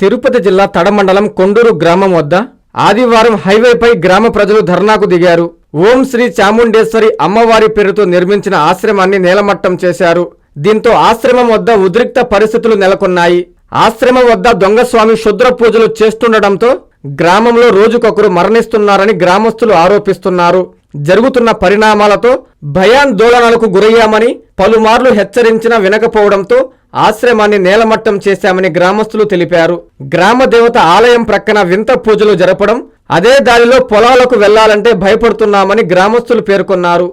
తిరుపతి జిల్లా తడమండలం కొండూరు గ్రామం వద్ద ఆదివారం హైవేపై గ్రామ ప్రజలు ధర్నాకు దిగారు. ఓం శ్రీ చాముండేశ్వరి అమ్మవారి పేరుతో నిర్మించిన ఆశ్రమాన్ని నేలమట్టం చేశారు. దీంతో ఆశ్రమం వద్ద ఉద్రిక్త పరిస్థితులు నెలకొన్నాయి. ఆశ్రమం వద్ద దొంగస్వామి క్షుద్ర పూజలు చేస్తుండటంతో గ్రామంలో రోజుకొకరు మరణిస్తున్నారని గ్రామస్తులు ఆరోపిస్తున్నారు. జరుగుతున్న పరిణామాలతో భయాందోళనలకు గురయ్యామని పలుమార్లు హెచ్చరించినా వినకపోవడంతో ఆశ్రమాన్ని నేలమట్టం చేశామని గ్రామస్తులు తెలిపారు. గ్రామ దేవత ఆలయం ప్రక్కన వింత పూజలు జరపడం అదే దారిలో పొలాలకు వెళ్ళాలంటే భయపడుతున్నామని గ్రామస్తులు పేర్కొన్నారు.